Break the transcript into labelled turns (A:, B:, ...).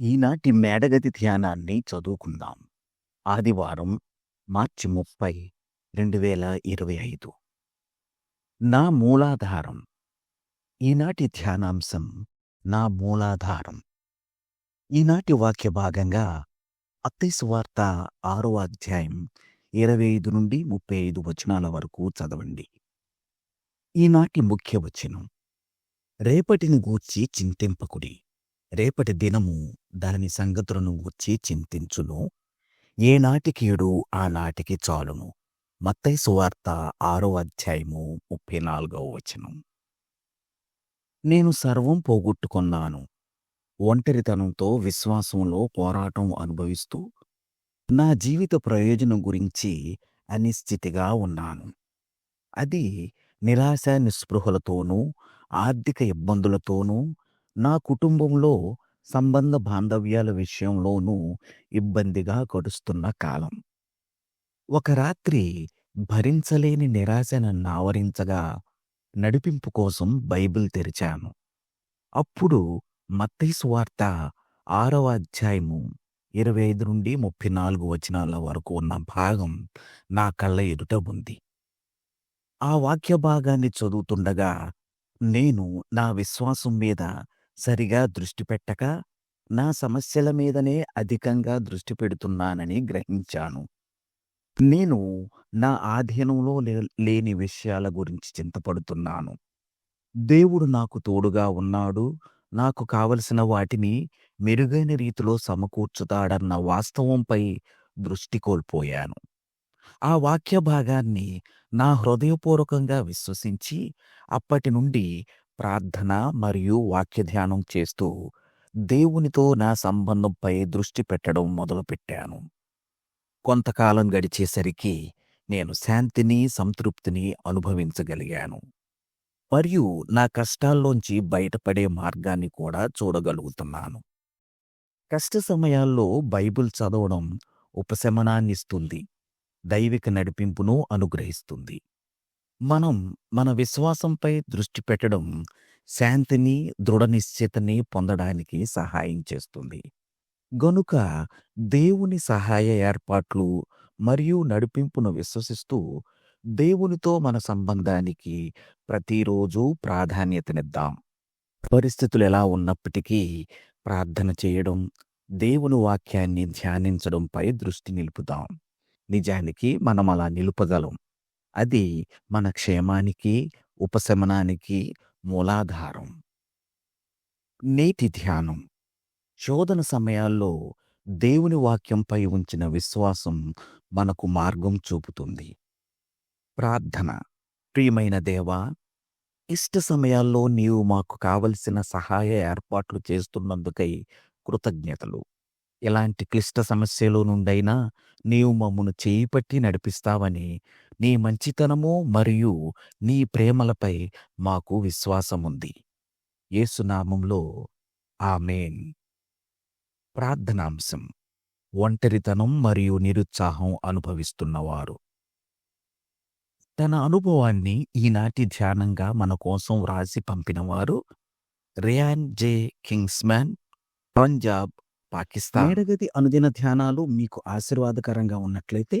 A: ఈనాటి మేడగది ధ్యానాన్ని చదువుకుందాం. ఆదివారం మార్చి ముప్పై రెండు వేల ఇరవై ఐదు. నా మూలాధారం. ఈనాటి ధ్యానాంశం నా మూలాధారం. ఈనాటి వాక్య భాగంగా అత్తైసువార్త ఆరో అధ్యాయం ఇరవై ఐదు నుండి ముప్పై ఐదు వచనాల వరకు చదవండి. ఈనాటి ముఖ్య వచనం. రేపటిని గూర్చి చింతింపకుడి. రేపటి దినము దాని సంగతులను గూర్చి చింతించును. ఏనాటికీడు ఆనాటికి చాలును. మత్తై సువార్త ఆరో అధ్యాయము ముప్పై నాలుగవ వచనం. నేను సర్వం పోగొట్టుకున్నాను. ఒంటరితనంతో విశ్వాసంలో పోరాటం అనుభవిస్తూ నా జీవిత ప్రయోజనం గురించి అనిశ్చితిగా ఉన్నాను. అది నిరాశ నిస్పృహలతోనూ ఆర్థిక ఇబ్బందులతోనూ నా కుటుంబంలో సంబంధ బాంధవ్యాల విషయంలోనూ ఇబ్బందిగా గడుస్తున్న కాలం. ఒక రాత్రి భరించలేని నిరాశ నన్ను ఆవరించగా నడిపింపు కోసం బైబిల్ తెరిచాను. అప్పుడు మత్తయి వార్త ఆరవ అధ్యాయము ఇరవై ఐదు నుండి ముప్పై నాలుగు వచనాల వరకు ఉన్న భాగం నా కళ్ళ ఎదుట ఉంది. ఆ వాక్య భాగాన్ని చదువుతుండగా నేను నా విశ్వాసం మీద సరిగా దృష్టి పెట్టక నా సమస్యల మీదనే అధికంగా దృష్టి పెడుతున్నానని గ్రహించాను. నేను నా ఆధీనంలో లే- లేని విషయాల గురించి చింతపడుతున్నాను. దేవుడు నాకు తోడుగా ఉన్నాడు. నాకు కావలసిన వాటిని మెరుగైన రీతిలో సమకూర్చుతాడన్న వాస్తవంపై దృష్టి కోల్పోయాను. ఆ వాక్య భాగాన్ని నా హృదయపూర్వకంగా విశ్వసించి అప్పటి నుండి ప్రార్థన మరియు వాక్య ధ్యానం చేస్తూ దేవునితో నా సంబంధంపై దృష్టి పెట్టడం మొదలుపెట్టాను. కొంతకాలం గడిచేసరికి నేను శాంతిని సంతృప్తిని అనుభవించగలిగాను. మరియు నా కష్టాల్లోంచి బయటపడే మార్గాన్ని కూడా చూడగలుగుతున్నాను. కష్ట సమయాల్లో బైబిల్ చదవడం ఉపశమనాన్నిస్తుంది దైవిక నడిపింపును అనుగ్రహిస్తుంది. మనం మన విశ్వాసంపై దృష్టి పెట్టడం శాంతిని దృఢ నిశ్చితని పొందడానికి సహాయం చేస్తుంది. గనుక దేవుని సహాయ ఏర్పాట్లు మరియు నడిపింపును విశ్వసిస్తూ దేవునితో మన సంబంధానికి ప్రతిరోజు ప్రాధాన్యతనిద్దాం. పరిస్థితులు ఎలా ఉన్నప్పటికీ ప్రార్థన చేయడం దేవుని వాక్యాన్ని ధ్యానించడంపై దృష్టి నిలుపుదాం. నిజానికి మనం అలా నిలుపగలం అది మన క్షేమానికి ఉపశమనానికి మూలాధారం. నేటి ధ్యానం. శోధన సమయాల్లో దేవుని వాక్యంపై ఉంచిన విశ్వాసం మనకు మార్గం చూపుతుంది. ప్రార్థన. ప్రియమైన దేవా ఇష్ట సమయాల్లో నీవు మాకు కావలసిన సహాయ ఏర్పాట్లు చేస్తున్నందుకై కృతజ్ఞతలు. ఎలాంటి క్లిష్ట సమస్యలో నుండైనా నీవు మమ్మను చేయిపట్టి నడిపిస్తావని నీ మంచితనము మరియు నీ ప్రేమలపై మాకు విశ్వాసముంది. యేసునామంలో ఆమెన్. ప్రార్థనాంశం. ఒంటరితనం మరియు నిరుత్సాహం అనుభవిస్తున్నవారు. తన అనుభవాన్ని ఈనాటి ధ్యానంగా మన కోసం వ్రాసి పంపినవారు Ryan J. Kingsman Punjab Pakistan. ఏడగది అనుదిన ధ్యానాలు మీకు ఆశీర్వాదకరంగా ఉన్నట్లయితే